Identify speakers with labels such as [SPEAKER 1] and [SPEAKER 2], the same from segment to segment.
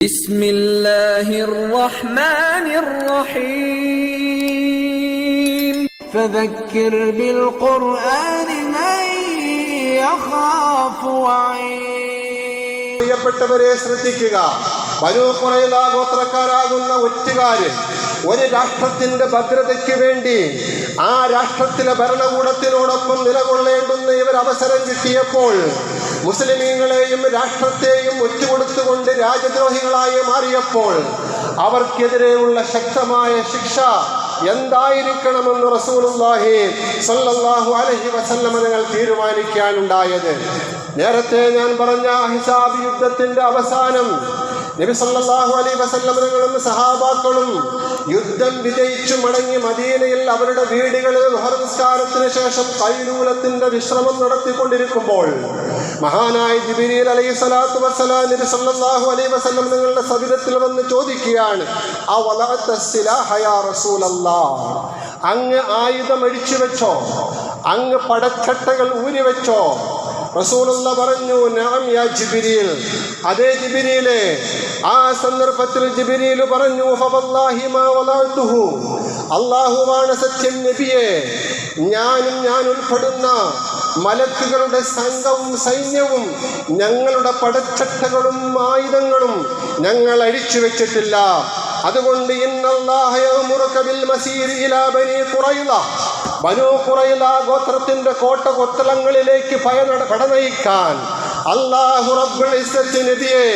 [SPEAKER 1] بسم الله الرحمن الرحيم
[SPEAKER 2] فذكر بالقرآن من يخاف وعيد
[SPEAKER 3] പ്രിയപ്പെട്ടവരെ ശ്രദ്ധിക്കുക ബനു കുറയില ഗോത്രക്കാരാകുന്ന ഒറ്റുകാര് ഒരു രാഷ്ട്രത്തിന്റെ ഭദ്രതയ്ക്ക് വേണ്ടി ആ രാഷ്ട്രത്തിലെ ഭരണകൂടത്തിനോടൊപ്പം നിലകൊള്ളേണ്ടുന്ന ഇവർ അവസരം കിട്ടിയപ്പോൾ മുസ്ലിമീങ്ങളെയും രാഷ്ട്രത്തെയും ഒറ്റുകൊടുത്തുകൊണ്ട് രാജദ്രോഹികളായി മാറിയപ്പോൾ അവർക്കെതിരെയുള്ള ശക്തമായ ശിക്ഷ എന്തായിരിക്കണമെന്ന് റസൂലുള്ളാഹി സല്ലല്ലാഹു അലൈഹി വസല്ലമ നിങ്ങൾ തീരുമാനിക്കാനുണ്ടായത്. നേരത്തെ ഞാൻ പറഞ്ഞ ഹിസാബ് യുദ്ധത്തിന്റെ അവസാനം നബി സല്ലല്ലാഹു അലൈഹി വസല്ലമനങ്ങളും സഹാബാക്കളും യുദ്ധം വിജയിച്ചു മടങ്ങി മദീനയിൽ അവരുടെ വീടുകളിൽ ളുഹർ നിസ്കാരത്തിന് ശേഷം കൈലൂലത്തിന്റെ വിശ്രമം നടത്തിക്കൊണ്ടിരിക്കുമ്പോൾ മഹാനായ ജിബിരിൽ അലൈഹി സ്വലാത്തു വസ്സലാം നബി സല്ലാഹു അലൈഹി വസല്ലം നിങ്ങളുടെ സവിധത്തിൽ വന്ന് ചോദിക്കുകയാണ് യാ റസൂലല്ലാഹ് അങ്ങ് ആയുധം അഴിച്ചു വെച്ചോ അങ്ങ് പടച്ചട്ടകൾ ഊരി വെച്ചോ റസൂലുള്ള പറഞ്ഞു നാം യാ ജിബിരിയിൽ അതേ ജിബിരിയിലെ ആ സന്ദർഭത്തിൽ ജിബിരിയിൽ പറഞ്ഞു അല്ലാഹുവാണ് സത്യം നബിയെ. ഞാനും ഞാൻ ഉൾപ്പെടുന്ന മലക്കുകളുടെ സംഘവും സൈന്യവും ഞങ്ങളുടെ പടച്ചട്ടകളും ആയുധങ്ങളും ഞങ്ങൾ അഴിച്ചു വെച്ചിട്ടില്ല. അതുകൊണ്ട് ഇന്നല്ലാഹയ യഅ്മുറുക ബിൽ മസീരി ഇലാ ബനി ഖുറൈള ബനു ആ ഗോത്രത്തിന്റെ കോട്ട കൊത്തലങ്ങളിലേക്ക് പയ കടനയിക്കാൻ അല്ലാഹു റബ്ബുൽ ഇസ്സത്ത് നബിയെ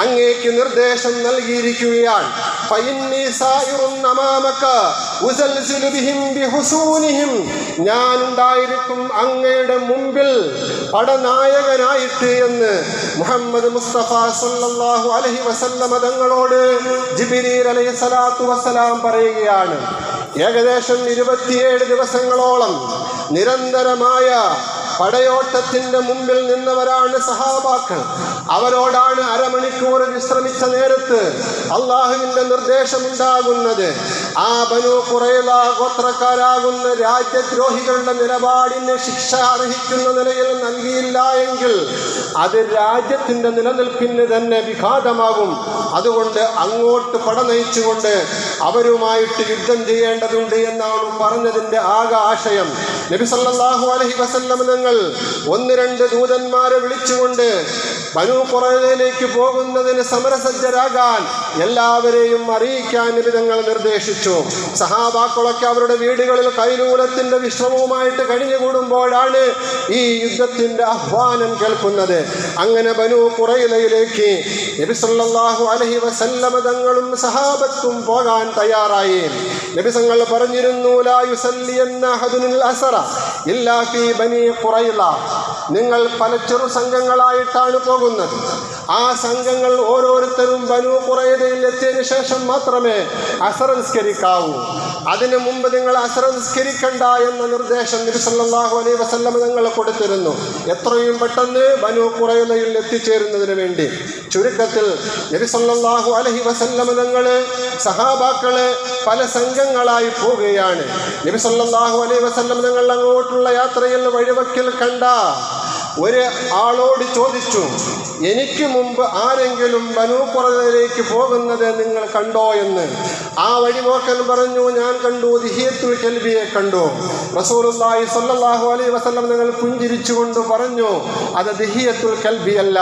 [SPEAKER 3] അങ്ങേക്ക് നിർദ്ദേശം നൽകിയിരിക്കുകയാണ്. ഞാൻ ഉണ്ടായിരിക്കും അങ്ങയുടെ മുമ്പിൽ പടനായകനായിട്ട് എന്ന് മുഹമ്മദ് മുസ്തഫ സല്ലല്ലാഹു അലൈഹി വസല്ലമ തങ്ങളോട് ജിബിരീൽ അലൈഹി സ്വലാത്തു വസ്സലാം പറയുകയാണ്. ഏകദേശം ഇരുപത്തിയേഴ് ദിവസങ്ങളോളം നിരന്തരമായ പടയോട്ടത്തിന്റെ മുമ്പിൽ നിന്നവരാണ് സഹാബാക്കൾ. അവരോടാണ് അരമണിക്കൂർ വിശ്രമിച്ച നേരത്ത് അള്ളാഹുവിന്റെ നിർദ്ദേശമുണ്ടാകുന്നത്. ആ ബനു കുറേല ഗോത്രക്കാരാകുന്ന രാജ്യദ്രോഹികളുടെ നിലപാടിന് ശിക്ഷ അർഹിക്കുന്ന നിലയിൽ നൽകിയില്ല എങ്കിൽ അത് രാജ്യത്തിന്റെ നിലനിൽപ്പിന് തന്നെ വിഘാതമാകും. അതുകൊണ്ട് അങ്ങോട്ട് പട നയിച്ചുകൊണ്ട് അവരുമായിട്ട് യുദ്ധം ചെയ്യേണ്ടതുണ്ട് എന്നാണ് പറഞ്ഞതിന്റെ ആകെ ആശയം. നബി സല്ലല്ലാഹു അലൈഹി വസല്ലം നിങ്ങൾ ഒന്ന് രണ്ട് ദൂതന്മാരെ വിളിച്ചുകൊണ്ട് ബനു കുറയിലേക്ക് പോകുന്നതിന് സമരസജ്ജരാകാൻ എല്ലാവരെയും അറിയിക്കാൻ നബി തങ്ങൾ നിർദ്ദേശിച്ചു. സഹാബാക്കളൊക്കെ അവരുടെ വീടുകളിൽ കൈലൂലത്തിന്റെ വിശ്രമവുമായിട്ട് കഴിഞ്ഞുകൂടുമ്പോഴാണ് ഈ യുദ്ധത്തിന്റെ ആഹ്വാനം കേൾക്കുന്നത്. അങ്ങനെ ബനു കുറയിലയിലേക്ക് നബി സല്ലല്ലാഹു അലൈഹി വസല്ലമ തങ്ങളും സഹാബത്തും പോകാൻ തയ്യാറായി. നബിസങ്ങൾ പറഞ്ഞിരുന്നു ലാ യുസല്ലിയന്ന അസറ നിങ്ങൾ പല ചെറു സംഘങ്ങളായിട്ടാണ് പോകുന്നത്. ആ സംഘങ്ങൾ ഓരോരുത്തരും ബനു കുറയതയിൽ എത്തിയതിന് ശേഷം മാത്രമേ അസറംസ്കരിക്കാവൂ അതിനു മുമ്പ് നിങ്ങൾ അസറ നിസ്കരിക്കണ്ട എന്ന നിർദ്ദേശം നിരുസല്ലാഹു അലൈ വസല്ലം നിങ്ങൾ കൊടുത്തിരുന്നു. എത്രയും പെട്ടെന്ന് ബനു കുറയതയിൽ എത്തിച്ചേരുന്നതിന് വേണ്ടി. ചുരുക്കത്തിൽ നിരുസല്ലാഹു അലഹി വസല്ലം നിങ്ങൾ സഹാബാക്കൾ പല സംഘങ്ങളായി പോവുകയാണ്. നബി അലൈ വസല്ലം നിങ്ങൾ അങ്ങോട്ടുള്ള യാത്രയിൽ വഴിവക്കിൽ കണ്ട ഒരു ആളോട് ചോദിച്ചു എനിക്ക് മുമ്പ് ആരെങ്കിലും ബനൂപ്പുറയിലേക്ക് പോകുന്നത് നിങ്ങൾ കണ്ടോ എന്ന്? ആ വഴിപോക്കൻ പറഞ്ഞു ഞാൻ കണ്ടു ദിഹിയത്തുൽ കൽബിയെ കണ്ടു. റസൂലുള്ളാഹി സല്ലാഹു അലൈ വസ്ലം നിങ്ങൾ പുഞ്ചിരിച്ചുകൊണ്ട് പറഞ്ഞു അത് ദിഹിയത്തുൽ കൽബിയല്ല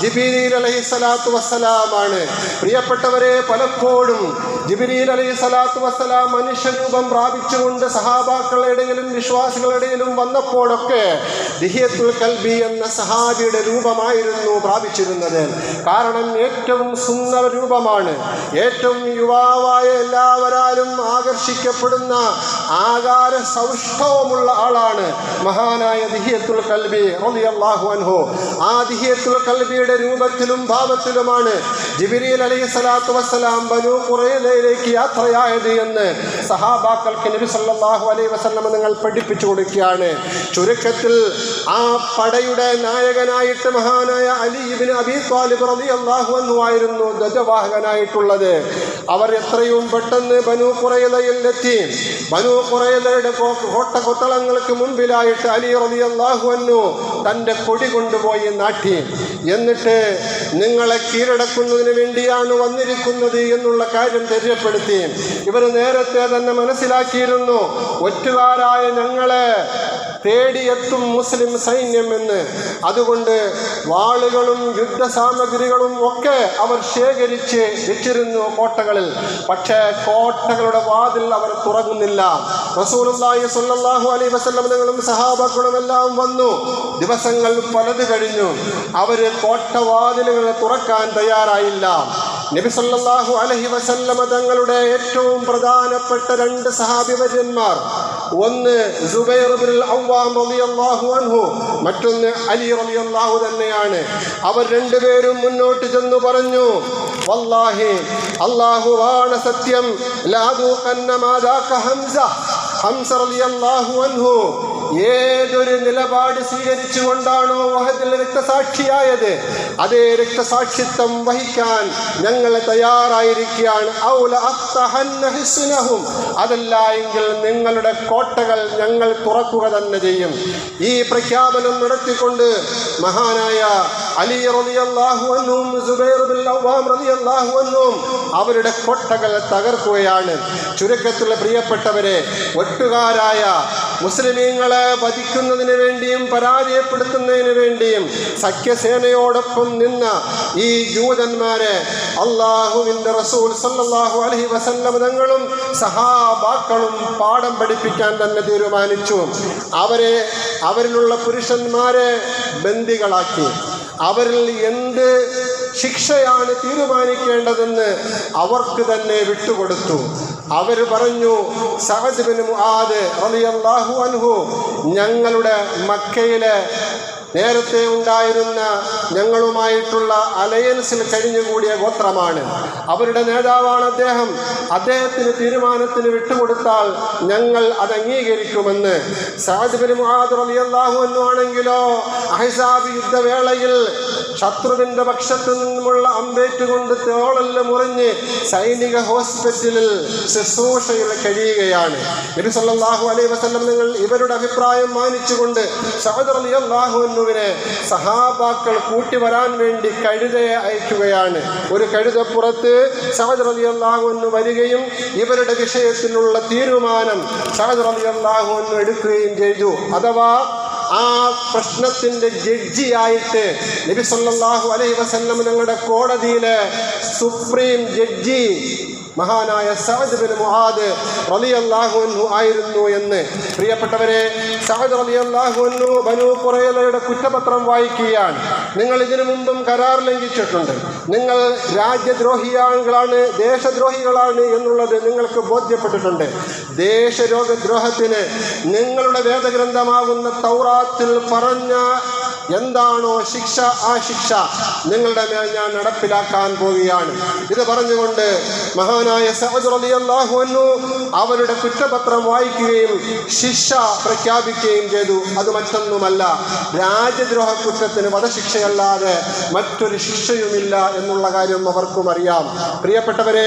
[SPEAKER 3] ജിബിരിൽ അലഹി സ്വലാത്തു വസ്സലാമാണ്. പ്രിയപ്പെട്ടവരെ പലപ്പോഴും ജിബിരിൽ അലഹി സ്വലാത്തു വസ്സലാം മനുഷ്യരൂപം പ്രാപിച്ചുകൊണ്ട് സഹാബാക്കളുടെ ഇടയിലും വിശ്വാസികളുടെ ഇടയിലും വന്നപ്പോഴൊക്കെ ദിഹിയത്തുൽ കൽബി എന്ന സഹാബിയുടെ രൂപമായിരുന്നു പ്രാപിച്ചിരുന്നത്. കാരണം ഏറ്റവും സുന്ദര രൂപമാണ്. ഏറ്റവും യുവാവായ എല്ലാവരാലും ആകർഷിക്കപ്പെടുന്ന ആകാര സൗഷ്ഠവമുള്ള ആളാണ് മഹാനായ ദിഹിയത്തുൽ കൽബി റളിയല്ലാഹു അൻഹു. ആ ദിഹിയത്തുൽ കൽബിയുടെ രൂപത്തിലും ഭാവത്തിലുമാണ് ജിബിരിൽ അലൈഹി സ്വലാത്തു വസ്സലാം ബനു കുറയിലേക്ക് യാത്രയായത് എന്ന് സഹാബാക്കൾക്ക് നബി സല്ലല്ലാഹു അലൈഹി വസല്ലം നിങ്ങൾ പഠിപ്പിച്ചു കൊടുക്കുകയാണ്. ചുരുക്കത്തിൽ ആ പടയുടെ നായകനായിട്ട് മഹാനായ അലി ഇബ്നു അബി ത്വാലിബ് റളിയല്ലാഹു അൻഹു ആയിരുന്നു ധ്വജവാഹകനായിട്ടുള്ളത്. അവർ എത്രയും പെട്ടെന്ന് ബനു കുറയിലയിൽ എത്തി ബനു കുറയിലയുടെ കോട്ട കൊത്തളങ്ങൾക്ക് മുൻപിലായിട്ട് അലി റളിയല്ലാഹു അൻഹു തന്റെ കൊടി കൊണ്ടുപോയി നാട്ടി. എന്നിട്ട് നിങ്ങളെ കീഴടക്കുന്നതിന് വേണ്ടിയാണ് വന്നിരിക്കുന്നത് എന്നുള്ള കാര്യം തെര്യപ്പെടുത്തി ഇവർ നേരത്തെ തന്നെ മനസ്സിലാക്കിയിരുന്നു. ഒറ്റുകാരായ ഞങ്ങളെ തേടിയെത്തും മുസ്ലിം സൈന്യം എന്ന് അതുകൊണ്ട് വാളുകളും യുദ്ധസാമഗ്രികളും ഒക്കെ അവർ ശേഖരിച്ച് വെച്ചിരുന്നു കോട്ടകളിൽ. പക്ഷേ കോട്ടകളുടെ വാതിൽ അവർ തുറങ്ങുന്നില്ല റസൂലുള്ളാഹി സ്വല്ലല്ലാഹു അലൈഹി വസല്ലം നിങ്ങളും സഹാബക്കളും എല്ലാം വന്നു. ദിവസങ്ങൾ പലത് കഴിഞ്ഞു. അവർ കോട്ടവാതിലുകൾ തുറക്കാൻ തയ്യാറായില്ല. നബി സല്ലല്ലാഹു അലൈഹി വസല്ലമ തങ്ങളുടെ ഏറ്റവും പ്രധാനപ്പെട്ട രണ്ട് സഹാബിവര്യന്മാർ ഒന്ന് സുബൈർ ഇബ്നുൽ അവ്വാം റളിയല്ലാഹു അൻഹു മറ്റൊന്ന് അലി റളിയല്ലാഹു തന്നെയാണ്. അവർ രണ്ടുപേരും മുന്നോട്ട് ചെന്ന് പറഞ്ഞു വല്ലാഹി അള്ളാഹുവാണ് സത്യം. ലാദു ഹംസ. ഹംസ റളിയല്ലാഹു അൻഹു ഏതൊരു നിലപാട് സ്വീകരിച്ചുകൊണ്ടാണോ വഹദിൽ രക്തസാക്ഷിയായത്? അതേ രക്തസാക്ഷിത്വം വഹിക്കാൻ ഞങ്ങൾ തയ്യാറായിരിക്കുകയാണ്. അതല്ല എങ്കിൽ നിങ്ങളുടെ കോട്ടകൾ ഞങ്ങൾ തുറക്കുക തന്നെ ചെയ്യും. ഈ പ്രഖ്യാപനം നടത്തിക്കൊണ്ട് മഹാനായ അലി റളിയല്ലാഹു അൻഹും സുബൈർ അവരുടെ കോട്ടകൾ തകർക്കുകയാണ്. ചുരുക്കത്തിൽ പ്രിയപ്പെട്ടവരെ ഒട്ടുകാരായ മുസ്ലിമീങ്ങളെ വധിക്കുന്നതിന് വേണ്ടിയും പരാജയപ്പെടുത്തുന്നതിന് വേണ്ടിയും സഖ്യസേനയോടൊപ്പം നിന്ന ഈ ജൂതന്മാരെ അള്ളാഹുവിന്റെ റസൂൽ സല്ലാഹു അലഹി വസല്ലം തങ്ങളും സഹാബാക്കളും പാഠം പഠിപ്പിക്കാൻ തന്നെ തീരുമാനിച്ചു. അവരെ അവരിലുള്ള പുരുഷന്മാരെ ബന്ദികളാക്കി. അവരിൽ എന്ത് ശിക്ഷയാണ് തീരുമാനിക്കേണ്ടതെന്ന് അവർക്ക് തന്നെ വിട്ടുകൊടുത്തു. അവർ പറഞ്ഞു സഹജിബിനും ബിൻ മുആദ് റളിയല്ലാഹു അൻഹു ഞങ്ങളുടെ മക്കയിലെ നേരത്തെ ഉണ്ടായിരുന്ന ഞങ്ങളുമായിട്ടുള്ള അലയൻസിൽ കഴിഞ്ഞുകൂടിയ ഗോത്രമാണ്. അവരുടെ നേതാവാണ് അദ്ദേഹം. അദ്ദേഹത്തിന് തീരുമാനത്തിന് വിട്ടുകൊടുത്താൽ ഞങ്ങൾ അത് അംഗീകരിക്കുമെന്ന്. ആണെങ്കിലോ അഹിസാബ് യുദ്ധവേളയിൽ ശത്രുവിന്റെ പക്ഷത്തു നിന്നുമുള്ള അമ്പേറ്റുകൊണ്ട് തോളല്ല മുറിഞ്ഞ് സൈനിക ഹോസ്പിറ്റലിൽ ശുശ്രൂഷയിൽ കഴിയുകയാണ്. നബി സല്ലല്ലാഹു അലൈഹി വസല്ലം നിങ്ങൾ ഇവരുടെ അഭിപ്രായം മാനിച്ചുകൊണ്ട് സഅദ് റളിയല്ലാഹു അൻഹുവിനെ സഹാബാക്കൾ കൂട്ടി വരാൻ വേണ്ടി കഴുതയെ അയക്കുകയാണ്. ഒരു കഴുതപ്പുറത്ത് സഅദ് റളിയല്ലാഹു അൻഹു വരികയും ഇവരുടെ വിഷയത്തിലുള്ള തീരുമാനം സഅദ് റളിയല്ലാഹു അൻഹു എടുക്കുകയും ചെയ്തു. അഥവാ ആ പ്രശ്നത്തിന്റെ ജഡ്ജിയായിട്ട് നബി സല്ലല്ലാഹു അലൈഹി വസല്ലം ഞങ്ങളുടെ കോടതിയിലെ സുപ്രീം ജഡ്ജി മഹാനായ സഅദ് ബിൻ മുആദ് റളിയല്ലാഹു അൻഹു ആയിരുന്നു എന്ന്. പ്രിയപ്പെട്ടവരെ സഅദ് റളിയല്ലാഹു അൻഹു ബനൂ കുറയലയുടെ കുറ്റപത്രം വായിക്കുകയാണ്. നിങ്ങൾ ഇതിനു മുമ്പും കരാർ ലംഘിച്ചിട്ടുണ്ട്. നിങ്ങൾ രാജ്യദ്രോഹികളാണ് ദേശദ്രോഹികളാണ് എന്നുള്ളത് നിങ്ങൾക്ക് ബോധ്യപ്പെട്ടിട്ടുണ്ട്. ദേശരോഗദ്രോഹത്തിന് നിങ്ങളുടെ വേദഗ്രന്ഥമാകുന്ന തൗറാത്തിൽ പറഞ്ഞ എന്താണോ ശിക്ഷ ആ ശിക്ഷ നിങ്ങളുടെ മേൽ ഞാൻ നടപ്പിലാക്കാൻ പോവുകയാണ്. ഇത് പറഞ്ഞുകൊണ്ട് മഹാനായ അൻഹു അവരുടെ കുറ്റപത്രം വായിക്കുകയും ശിക്ഷ പ്രഖ്യാപിക്കുകയും ചെയ്തു. അത് മറ്റൊന്നുമല്ല. രാജ്യദ്രോഹ കുറ്റത്തിന് വധശിക്ഷയല്ലാതെ മറ്റൊരു ശിക്ഷയുമില്ല എന്നുള്ള കാര്യം അവർക്കും അറിയാം. പ്രിയപ്പെട്ടവരെ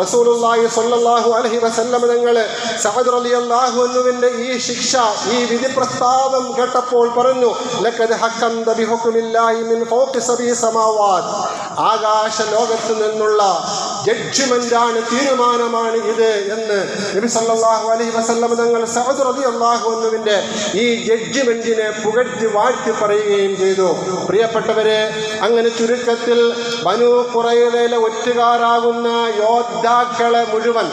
[SPEAKER 3] റസൂലുള്ളാഹി സ്വല്ലല്ലാഹു അലൈഹി വസല്ലം തങ്ങൾ സഅദ് റളിയല്ലാഹു അൻഹുവിന്റെ ഈ ശിക്ഷ ഈ വിധി പ്രസ്താവം കേട്ടപ്പോൾ പറഞ്ഞു ലഖദ് ഹക്കംത ബിഹുക്മില്ലാഹി മിൻ ഫൗഖി സമാവാത് ആകാശ ലോകത്ത് നിന്നുള്ള ജഡ്ജ്മെന്റാണ് തീരുമാനമാണ് ഇത് എന്ന് നബി സല്ലല്ലാഹു അലൈഹി വസല്ലം തങ്ങൾ സഅദ് റളിയല്ലാഹു അൻഹുവിന്റെ ഈ ജഡ്ജ്മെന്റിനെ പുകഴ്ത്തി വാഴ്ത്തി പറയുകയും ചെയ്തു. പ്രിയപ്പെട്ടവരെ അങ്ങനെ ചുരുക്കത്തിൽ ബനു കുറയിലെ ഒറ്റുകാരാകുന്ന യോദ്ധാക്കളെ മുഴുവൻ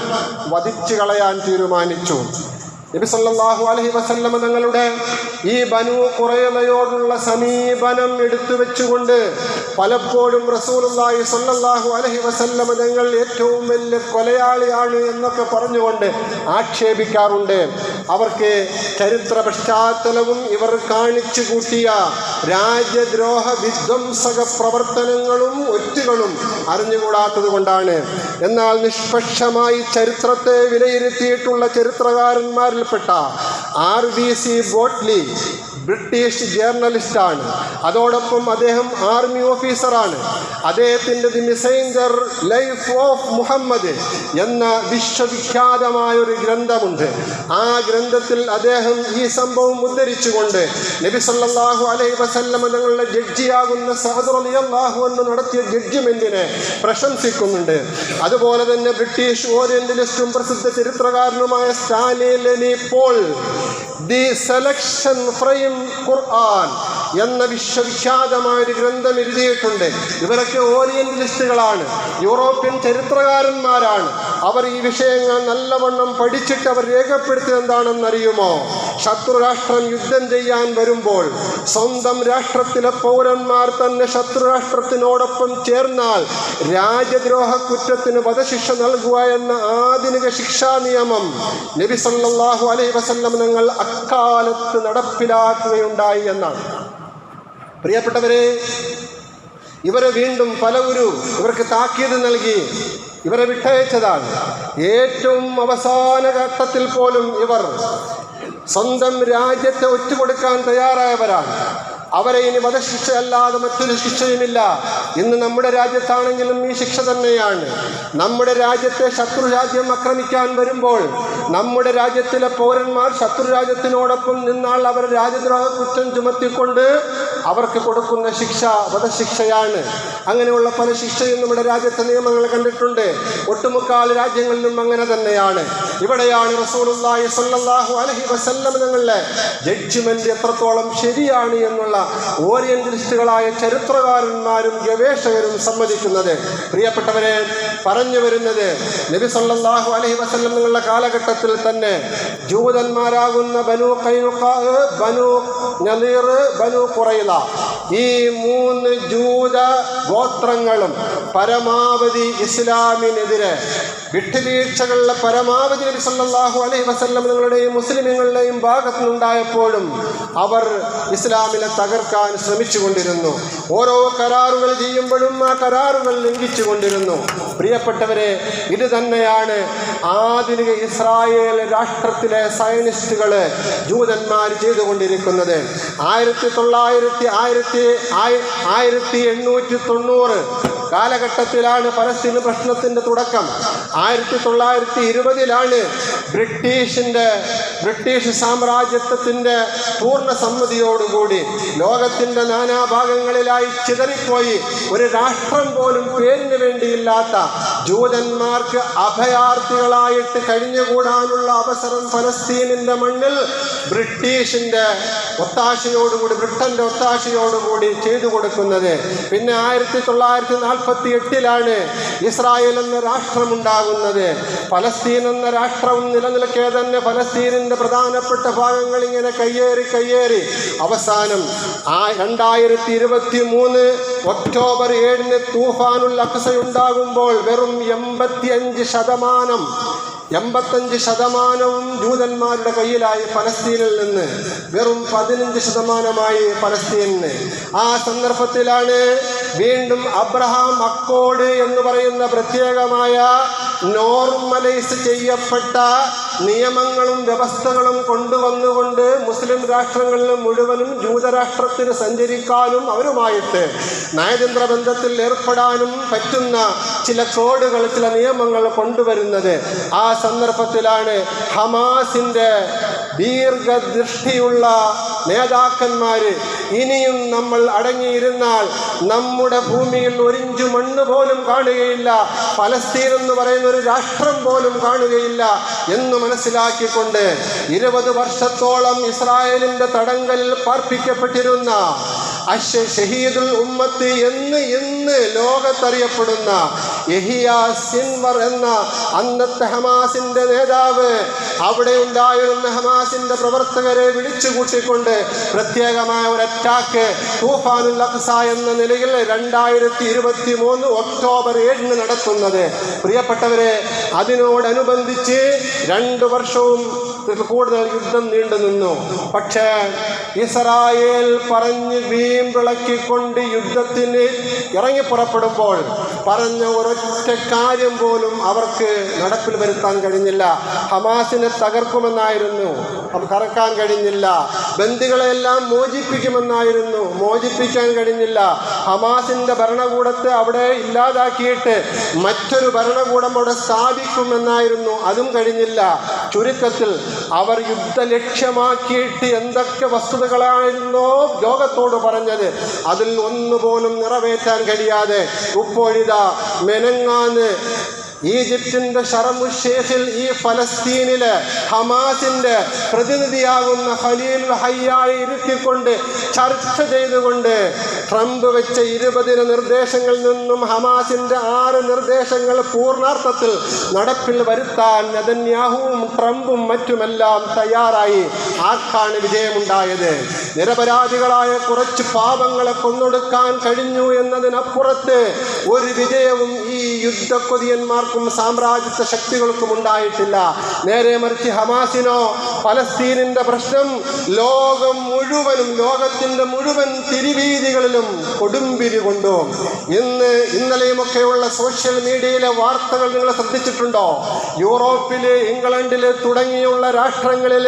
[SPEAKER 3] വധിച്ചു കളയാൻ തീരുമാനിച്ചു. നബി അലൈഹി വസല്ലമ തങ്ങളുടെ ഈ ബനു ഖുറൈലയോടുള്ള സമീപനം എടുത്തു വെച്ചുകൊണ്ട് പലപ്പോഴും റസൂലുള്ളാഹി സല്ലല്ലാഹു അലഹി വസല്ലമ തങ്ങൾ ഏറ്റവും വലിയ കൊലയാളിയാണ് എന്നൊക്കെ പറഞ്ഞുകൊണ്ട് ആക്ഷേപിക്കാറുണ്ട്. അവർക്ക് ചരിത്ര പശ്ചാത്തലവും ഇവർ കാണിച്ചു കൂട്ടിയ രാജ്യദ്രോഹ വിധ്വംസക പ്രവർത്തനങ്ങളും ഒറ്റുകളും അറിഞ്ഞുകൂടാത്തത് കൊണ്ടാണ്. എന്നാൽ നിഷ്പക്ഷമായി ചരിത്രത്തെ വിലയിരുത്തിയിട്ടുള്ള ചരിത്രകാരന്മാരിൽപ്പെട്ട R B C Bodley British ജേർണലിസ്റ്റാണ്. അതോടൊപ്പം അദ്ദേഹം ആർമി ഓഫീസറാണ്. അദ്ദേഹത്തിന്റെ the messenger life of Muhammad എന്ന വിശ്വവിഖ്യാതമായ ഒരു ഗ്രന്ഥമുണ്ട്. ആ ഗ്രന്ഥത്തിൽ അദ്ദേഹം ഈ സംഭവം ഉദ്ധരിച്ചുകൊണ്ട് നബി സല്ലല്ലാഹു അലൈഹി വസല്ലമ തങ്ങളുടെ ജഡ്ജിയാകുന്ന സഹദുറിയാഹു എന്ന് നടത്തിയ ജഡ്ജിമെന്റിനെ പ്രശംസിക്കുന്നുണ്ട്. അതുപോലെ തന്നെ ബ്രിട്ടീഷ് ഓറിയന്റലിസ്റ്റും പ്രസിദ്ധ ചരിത്രകാരനുമായ Stanley Lane Poole the selection from Quran. എന്ന വിശ്വവിഖ്യാതമായ ഒരു ഗ്രന്ഥം എഴുതിയിട്ടുണ്ട്. ഇവരൊക്കെ ഓറിയന്റലിസ്റ്റുകളാണ്. യൂറോപ്യൻ ചരിത്രകാരന്മാരാണ്. അവർ ഈ വിഷയങ്ങൾ നല്ലവണ്ണം പഠിച്ചിട്ട് അവർ രേഖപ്പെടുത്തിയത് എന്താണെന്നറിയുമോ? ശത്രുരാഷ്ട്രം യുദ്ധം ചെയ്യാൻ വരുമ്പോൾ സ്വന്തം രാഷ്ട്രത്തിലെ പൗരന്മാർ തന്നെ ശത്രുരാഷ്ട്രത്തിനോടൊപ്പം ചേർന്നാൽ രാജ്യദ്രോഹ കുറ്റത്തിന് വധശിക്ഷ നൽകുക എന്ന ആധുനിക ശിക്ഷാ നിയമം നബി സല്ലല്ലാഹു അലൈഹി വസല്ലം നിങ്ങൾ അക്കാലത്ത് നടപ്പിലാക്കുകയുണ്ടായി എന്നാണ്. പ്രിയപ്പെട്ടവരെ ഇവരെ വീണ്ടും പല ഗുരു ഇവർക്ക് താക്കീത് നൽകി ഇവരെ വിട്ടയച്ചതാണ്. ഏറ്റവും അവസാന ഘട്ടത്തിൽ പോലും ഇവർ സ്വന്തം രാജ്യത്തെ ഒറ്റുകൊടുക്കാൻ തയ്യാറായവരാണ്. അവരെ ഇനി വധശിക്ഷ അല്ലാതെ മറ്റൊരു ശിക്ഷയുമില്ല. ഇന്ന് നമ്മുടെ രാജ്യത്താണെങ്കിലും ഈ ശിക്ഷ തന്നെയാണ്. നമ്മുടെ രാജ്യത്തെ ശത്രു രാജ്യം ആക്രമിക്കാൻ വരുമ്പോൾ നമ്മുടെ രാജ്യത്തിലെ പൗരന്മാർ ശത്രു രാജ്യത്തിനോടൊപ്പം നിന്നാൽ അവർ രാജ്യദ്രോഹ കുറ്റം ചുമത്തിക്കൊണ്ട് അവർക്ക് കൊടുക്കുന്ന ശിക്ഷ വധശിക്ഷയാണ്. അങ്ങനെയുള്ള പല ശിക്ഷയും നമ്മുടെ രാജ്യത്തെ നിയമങ്ങൾ കണ്ടിട്ടുണ്ട്. ഒട്ടുമുക്കാൽ രാജ്യങ്ങളിലും അങ്ങനെ തന്നെയാണ്. ഇവിടെയാണ് റസൂലുള്ളാഹി സ്വല്ലല്ലാഹു അലൈഹി വസല്ലം തങ്ങളുടെ ജഡ്ജ്മെന്റ് എത്രത്തോളം ശരിയാണ് എന്നുള്ള ഓറിയന്റലിസ്റ്റുകളായ ചരിത്രകാരന്മാരും ഗവേഷകരും സമ്മതിക്കുന്നത്. പ്രിയപ്പെട്ടവരെ പറഞ്ഞു വരുന്നത് നബി സല്ലല്ലാഹു അലൈഹി വസല്ലം നിങ്ങളുടെ കാലഘട്ടത്തിൽ തന്നെ ജൂതന്മാരാകുന്ന ബനു കൈനുഖാ ബനു നദീർ ബനു കുറയില ഈ മൂന്ന് ജൂത ഗോത്രങ്ങളും പരമാവധി ഇസ്ലാമിനെതിരെ വിട്ടുവീഴ്ചകളുടെ പരമാവധി നബി സല്ലല്ലാഹു അലൈഹി വസല്ലം നിങ്ങളുടെയും മുസ്ലിമുകളുടെയും ഭാഗത്തു നിന്നുണ്ടായപ്പോഴും അവർ ഇസ്ലാമിനെ തകർക്കാൻ ശ്രമിച്ചുകൊണ്ടിരുന്നു. ഓരോ കരാറുകൾ ചെയ്യുമ്പോഴും ആ കരാറുകൾ ലംഘിച്ചുകൊണ്ടിരുന്നു. പ്രിയപ്പെട്ടവരെ ഇത് തന്നെയാണ് ആധുനിക ഇസ്രായേൽ രാഷ്ട്രത്തിലെ സയനിസ്റ്റുകൾ ജൂതന്മാർ ചെയ്തുകൊണ്ടിരിക്കുന്നത്. ആയിരത്തി തൊള്ളായിരത്തി ആയിരത്തി ആയിരത്തി എണ്ണൂറ്റി തൊണ്ണൂറ് കാലഘട്ടത്തിലാണ് പലസ്തീൻ പ്രശ്നത്തിന്റെ തുടക്കം. ആയിരത്തി തൊള്ളായിരത്തി ഇരുപതിലാണ് ബ്രിട്ടീഷിന്റെ ബ്രിട്ടീഷ് സാമ്രാജ്യത്വത്തിന്റെ പൂർണ സമ്മതിയോടുകൂടി ലോകത്തിന്റെ നാനാഭാഗങ്ങളിലായി ചിതറിപ്പോയി ഒരു രാഷ്ട്രം പോലും പേരിന് വേണ്ടിയില്ലാത്ത ജൂതന്മാർക്ക് അഭയാർത്ഥികളായിട്ട് കഴിഞ്ഞുകൂടാനുള്ള അവസരം ഫലസ്തീനിന്റെ മണ്ണിൽ ബ്രിട്ടീഷിന്റെ ഒത്താശയോടുകൂടി ബ്രിട്ടന്റെ ഒത്താശയോടുകൂടി ചെയ്തു കൊടുക്കുന്നത്. പിന്നെ ആയിരത്തി തൊള്ളായിരത്തി നാൽപ്പത്തി എട്ടിലാണ് ഇസ്രായേൽ എന്ന രാഷ്ട്രമുണ്ടാകുന്നത്. ഫലസ്തീൻ എന്ന രാഷ്ട്രം നിലനിൽക്കെ തന്നെ ഫലസ്തീനിന്റെ പ്രധാനപ്പെട്ട ഭാഗങ്ങൾ ഇങ്ങനെ കയ്യേറി കയ്യേറി. അവസാനം ആ രണ്ടായിരത്തി ഇരുപത്തി മൂന്ന് ഒക്ടോബർ ഏഴിന് തൂഫാനുൽ അക്സയുണ്ടാകുമ്പോൾ വെറും എൺപത്തി അഞ്ച് ശതമാനം എൺപത്തഞ്ച് ശതമാനവും ജൂതന്മാരുടെ കയ്യിലായി ഫലസ്തീനിൽ നിന്ന് വെറും പതിനഞ്ച് ശതമാനമായി ഫലസ്തീനിന്. ആ സന്ദർഭത്തിലാണ് വീണ്ടും അബ്രഹാം അക്കോഡ് എന്ന് പറയുന്ന പ്രത്യേകമായ നോർമലൈസ് ചെയ്യപ്പെട്ട നിയമങ്ങളും വ്യവസ്ഥകളും കൊണ്ടുവന്നുകൊണ്ട് മുസ്ലിം രാഷ്ട്രങ്ങളിൽ മുഴുവനും ജൂതരാഷ്ട്രത്തിന് സഞ്ചരിക്കാനും അവരുമായിട്ട് നയതന്ത്ര ബന്ധത്തിൽ ഏർപ്പെടാനും പറ്റുന്ന ചില കോഡുകൾ ചില നിയമങ്ങൾ കൊണ്ടുവരുന്നത്. ആ സന്ദർഭത്തിലാണ് ഹമാസിന്റെ ദീർഘദൃഷ്ടിയുള്ള നേതാക്കന്മാർ ഇനിയും നമ്മൾ അടങ്ങിയിരുന്നാൽ നമ്മുടെ ഭൂമിയിൽ ഒരിഞ്ചു മണ്ണ് പോലും കാണുകയില്ല. ഫലസ്തീൻ എന്ന് പറയുന്ന ഒരു രാഷ്ട്രം പോലും കാണുകയില്ല എന്ന് മനസ്സിലാക്കിക്കൊണ്ട് ഇരുപത് വർഷത്തോളം ഇസ്രായേലിന്റെ തടങ്കലിൽ പാർപ്പിക്കപ്പെട്ടിരുന്ന ഉമ്മത്ത് എന്ന് ഇന്ന് ലോകത്തറിയപ്പെടുന്ന യഹിയ സിൻവർ എന്ന അന്നത്തെ ഹമാസിന്റെ നേതാവ് അവിടെ ഉണ്ടായിരുന്ന ഹമാസിന്റെ പ്രവർത്തകരെ വിളിച്ചു കൂട്ടിക്കൊണ്ട് പ്രത്യേകമായ ഒരു അറ്റാക്ക് തൂഫാനുൽ അഖ്സ എന്ന നിലയിൽ രണ്ടായിരത്തി ഇരുപത്തി മൂന്ന് ഒക്ടോബർ ഏഴിന് നടത്തുന്നത്. പ്രിയപ്പെട്ടവരെ അതിനോടനുബന്ധിച്ച് രണ്ടു വർഷവും കൂടുതൽ യുദ്ധം നീണ്ടു നിന്നു. പക്ഷേ ഇസ്രായേൽ പറഞ്ഞ് വീമ്പിളക്കിക്കൊണ്ട് യുദ്ധത്തിന് ഇറങ്ങി പുറപ്പെടുമ്പോൾ പറഞ്ഞ ഒരൊറ്റ കാര്യം പോലും അവർക്ക് നടപ്പിൽ വരുത്താൻ കഴിഞ്ഞില്ല. ഹമാസിനെ തകർക്കുമെന്നായിരുന്നു. അവർ കറക്കാൻ കഴിഞ്ഞില്ല. ബന്ദികളെല്ലാം മോചിപ്പിക്കുമെന്നായിരുന്നു. മോചിപ്പിക്കാൻ കഴിഞ്ഞില്ല. ഹമാസിന്റെ ഭരണകൂടത്തെ അവിടെ ഇല്ലാതാക്കിയിട്ട് മറ്റൊരു ഭരണകൂടം അവിടെ സ്ഥാപിക്കുമെന്നായിരുന്നു. അതും കഴിഞ്ഞില്ല. ചുരുക്കത്തിൽ അവർ യുദ്ധ ലക്ഷ്യമാക്കിയിട്ട് എന്തൊക്കെ വസ്തുതകളായിരുന്നോ ലോകത്തോട് പറഞ്ഞത് അതിൽ ഒന്നുപോലും നിറവേറ്റാൻ കഴിയാതെ ഇപ്പോഴിതാ മെനങ്ങാന്ന് ഈജിപ്തിന്റെ ഷറമു ഷേഖിൽ ഈ ഫലസ്തീനിലെ ഹമാസിന്റെ പ്രതിനിധിയാകുന്ന ഖലീൽ ഹയ്യായി ഇരുത്തിക്കൊണ്ട് ചർച്ച ചെയ്തുകൊണ്ട് ട്രംപ് വെച്ച ഇരുപതിന് നിർദ്ദേശങ്ങളിൽ നിന്നും ഹമാസിന്റെ ആറ് നിർദ്ദേശങ്ങൾ പൂർണാർത്ഥത്തിൽ നടപ്പിൽ വരുത്താൻ നെതന്യാഹുവും ട്രംപും മറ്റുമെല്ലാം തയ്യാറായി. ആർക്കാണ് വിജയമുണ്ടായത്? നിരപരാധികളായ കുറച്ച് പാപങ്ങളെ കൊന്നൊടുക്കാൻ കഴിഞ്ഞു എന്നതിനപ്പുറത്ത് ഒരു വിജയവും ഈ യുദ്ധക്കൊതിയന്മാർക്കും സാമ്രാജ്യത്വ ശക്തികൾക്കും ഉണ്ടായിട്ടില്ല. നേരെ മറിച്ച് ഹമാസിനോ ഫലസ്തീനിന്റെ പ്രശ്നം ലോകം മുഴുവനും ലോകത്തിന്റെ മുഴുവൻ തിരുവീതികളിലും കൊടുമ്പിരി കൊണ്ടു. ഇന്ന് ഇന്നലെയുമൊക്കെയുള്ള സോഷ്യൽ മീഡിയയിലെ വാർത്തകൾ നിങ്ങൾ ശ്രദ്ധിച്ചിട്ടുണ്ടോ? യൂറോപ്പിൽ ഇംഗ്ലണ്ടിൽ തുടങ്ങിയുള്ള രാഷ്ട്രങ്ങളിൽ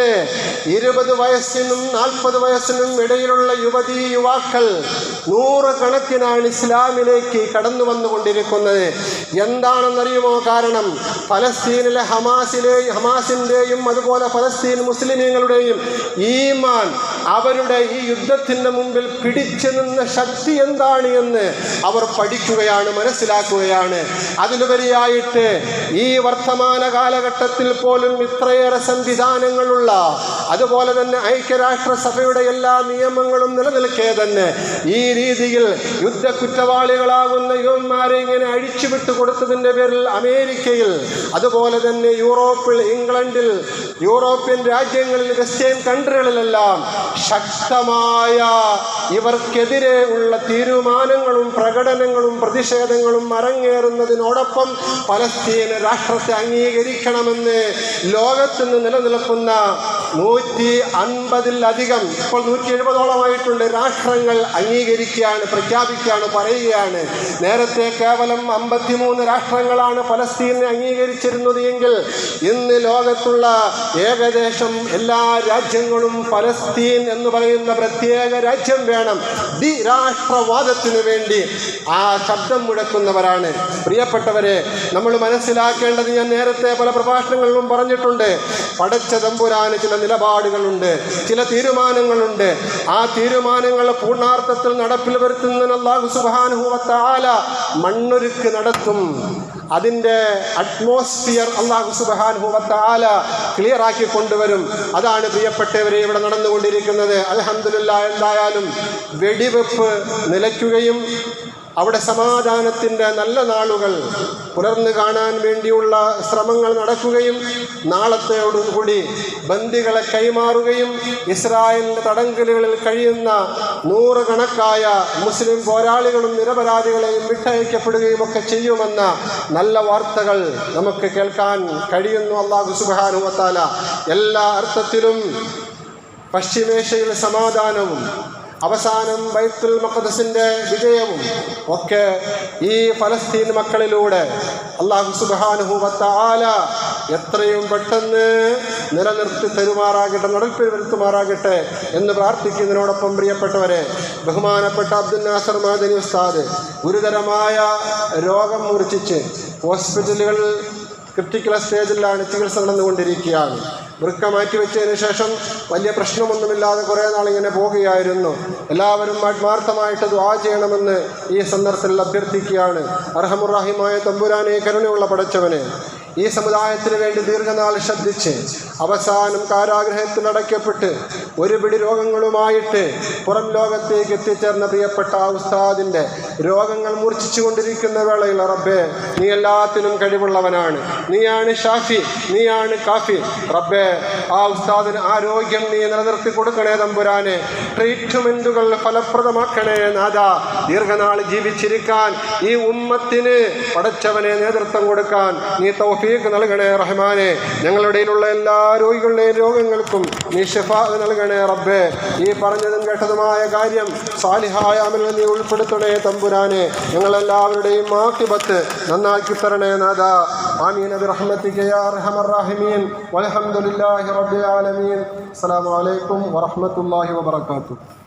[SPEAKER 3] ഇരുപത് വയസ്സിനും നാൽപ്പത് വയസ്സിനും ഇടയിലുള്ള യുവതീ യുവാക്കൾ നൂറുകണക്കിനാണ് ഇസ്ലാമിലേക്ക് കടന്നു വന്നുകൊണ്ടിരിക്കുന്നത്. എന്താണെന്നറിയുമോ കാരണം? ഫലസ്തീനിലെ ഹമാസിലെ ഹമാസിന്റെയും അതുപോലെ ഫലസ്തീൻ മുസ്ലിമീങ്ങളുടെയും ഈമാൻ അവരുടെ ഈ യുദ്ധത്തിന് മുമ്പിൽ പിടിച്ചു നിന്ന ശക്തി എന്താണ് എന്ന് അവർ പഠിക്കുകയാണ് മനസ്സിലാക്കുകയാണ്. അതിലുപരിയായിട്ട് ഈ വർത്തമാന കാലഘട്ടത്തിൽ പോലും ഇത്രയേറെ സംവിധാനങ്ങളുള്ള അതുപോലെ തന്നെ ഐക്യരാഷ്ട്രസഭയുടെ എല്ലാ നിയമങ്ങളും നിലനിൽക്കേ തന്നെ ഈ രീതിയിൽ യുദ്ധ കുറ്റവാളികളാകുന്ന യുവന്മാരെ ഇങ്ങനെ അഴിച്ചുവിട്ട് കൊടുത്തതിന്റെ പേരിൽ അമേരിക്കയിൽ അതുപോലെ തന്നെ യൂറോപ്പിൽ ഇംഗ്ലണ്ടിൽ യൂറോപ്യൻ രാജ്യങ്ങളിൽ വെസ്റ്റേൺ കൺട്രികളിലെല്ലാം ശക്തമായ ഇവർക്കെതിരെ ഉള്ള തീരുമാനങ്ങളും പ്രകടനങ്ങളും പ്രതിഷേധങ്ങളും അരങ്ങേറുന്നതിനോടൊപ്പം പലസ്തീന രാഷ്ട്രത്തെ അംഗീകരിക്കണമെന്ന് ലോകത്ത് നിന്ന് നിലനിൽക്കുന്ന നൂറ്റി അൻപതിലധികം ഇപ്പോൾ നൂറ്റി എഴുപതോളമായിട്ടുണ്ട് രാഷ്ട്രങ്ങൾ അംഗീകരിക്കുകയാണ് പ്രഖ്യാപിക്കുകയാണ് പറയുകയാണ്. നേരത്തെ കേവലം അമ്പത്തിമൂന്ന് രാഷ്ട്രങ്ങളാണ് പലസ്തീനെ അംഗീകരിച്ചിരുന്നത് എങ്കിൽ ഇന്ന് ലോകത്തുള്ള ഏകദേശം എല്ലാ രാജ്യങ്ങളും എന്ന് പറയുന്ന പ്രത്യേക രാജ്യം വേണം. ദി രാഷ്ട്രവാദത്തിനു വേണ്ടി. ആ ശബ്ദം മുഴക്കുന്നവരാണ്. പ്രിയപ്പെട്ടവരെ നമ്മൾ മനസ്സിലാക്കേണ്ടത് ഞാൻ നേരത്തെ പല പ്രഭാഷണങ്ങളിലും പറഞ്ഞിട്ടുണ്ട്. പടച്ച തമ്പുരാന് ചില നിലപാടുകളുണ്ട് ചില തീരുമാനങ്ങളുണ്ട്. ആ തീരുമാനങ്ങൾ പൂർണാർത്ഥത്തിൽ നടപ്പിൽ വരുത്തുന്നതിന് അള്ളാഹു സുബാനുഭവത്താല മണ്ണൊരുക്ക് നടത്തും. അതിന്റെ അറ്റ്മോസ്ഫിയർ അള്ളാഹു സുബാനുഭവത്താല ക്ലിയർ ആക്കി കൊണ്ടുവരും. അതാണ് പ്രിയപ്പെട്ടവരെ ഇവിടെ നടന്നുകൊണ്ടിരിക്കുന്നത്. അലഹമില്ല എന്തായാലും വെടിവെപ്പ് നിലയ്ക്കുകയും അവിടെ സമാധാനത്തിന്റെ നല്ല നാളുകൾ പുലർന്നു കാണാൻ വേണ്ടിയുള്ള ശ്രമങ്ങൾ നടക്കുകയും നാളത്തെയോടുകൂടി ബന്ദികളെ കൈമാറുകയും ഇസ്രായേലിന്റെ തടങ്കലുകളിൽ കഴിയുന്ന നൂറുകണക്കായ മുസ്ലിം പോരാളികളും നിരപരാധികളെയും വിട്ടയക്കപ്പെടുകയും ഒക്കെ ചെയ്യുമെന്ന നല്ല വാർത്തകൾ നമുക്ക് കേൾക്കാൻ കഴിയുന്നു. അള്ളാഹു സുബാനുവത്താല എല്ലാ അർത്ഥത്തിലും പശ്ചിമേഷ്യയിൽ സമാധാനവും അവസാനം ബൈത്തുൽ മഖദസിന്റെ വിജയവും ഒക്കെ ഈ ഫലസ്തീൻ മക്കളിലൂടെ അള്ളാഹു സുബാനുഹൂവത്ത ആല എത്രയും പെട്ടെന്ന് നിലനിർത്തി തരുമാറാകട്ടെ നടപ്പിൽ വരുത്തുമാറാകട്ടെ എന്ന് പ്രാർത്ഥിക്കുന്നതിനോടൊപ്പം പ്രിയപ്പെട്ടവരെ ബഹുമാനപ്പെട്ട അബ്ദുൽ നാസർ മാദനി ഉസ്താദ് ഗുരുതരമായ രോഗം മുറിച്ചിച്ച് ഹോസ്പിറ്റലുകളിൽ ക്രിട്ടിക്കൽ സ്റ്റേജിലാണ് ചികിത്സ നടന്നുകൊണ്ടിരിക്കുകയാണ്. വൃക്ക മാറ്റിവെച്ചതിന് ശേഷം വലിയ പ്രശ്നമൊന്നുമില്ലാതെ കുറേ നാൾ ഇങ്ങനെ പോകുകയായിരുന്നു. എല്ലാവരും ആത്മാർത്ഥമായിട്ട് ദ്വാ ചെയ്യണമെന്ന് ഈ സന്ദർഭത്തിൽ അഭ്യർത്ഥിക്കുകയാണ്. അർഹമുറാഹിമായ തമ്പുരാനെ കരുണയുള്ള പടച്ചവനെ. ഈ സമുദായത്തിന് വേണ്ടി ദീർഘനാൾ ശ്രദ്ധിച്ച് അവസാനം കാരാഗ്രഹത്തിൽ അടയ്ക്കപ്പെട്ട് ഒരു പിടി രോഗങ്ങളുമായിട്ട് പുറം ലോകത്തേക്ക് എത്തിച്ചേർന്ന പ്രിയപ്പെട്ട ഉസ്താദിന്റെ രോഗങ്ങൾ മൂർച്ഛിച്ചു കൊണ്ടിരിക്കുന്ന വേളയിൽ റബ്ബേ നീ എല്ലാത്തിനും കഴിവുള്ളവനാണ്. നീയാണ് ഷാഫി നീയാണ് കാഫി. റബ്ബേ ആ ഉസ്താദിന് ആരോഗ്യം നീ നിലനിർത്തി കൊടുക്കണേ തമ്പുരാനെ. ട്രീറ്റ്മെന്റുകൾ ഫലപ്രദമാക്കണേ നാഥ. ദീർഘനാൾ ജീവിച്ചിരിക്കാൻ ഈ ഉമ്മത്തിന് പടച്ചവനെ നേതൃത്വം കൊടുക്കാൻ നീ തൗഫീഖ് നൽകണേ റഹ്മാനെ. ഞങ്ങളുടെ എല്ലാ രോഗികളുടെയും രോഗങ്ങൾക്കും നീ ഷിഫ നൽകണേ റബ്ബേ. ഈ പറഞ്ഞതും കേട്ടതുമായ കാര്യം സാലിഹായ അമൽ നീ ഉൾപ്പെടുത്തണേ തമ്പുരാനെ. ഞങ്ങളെല്ലാവരുടെയും ആക്കിപത്ത് നന്നാക്കി തരണേ നാഥ. ആമീൻ. അബ്റഹ്മത്തിക്ക് യാ റഹമർ റഹീമീൻ. വലഹമുല്ലാഹി റബ്ബിൽ ആലമീൻ. അസ്സലാമു അലൈക്കും വറഹ്മത്തുള്ളാഹി വബറകാതുഹു.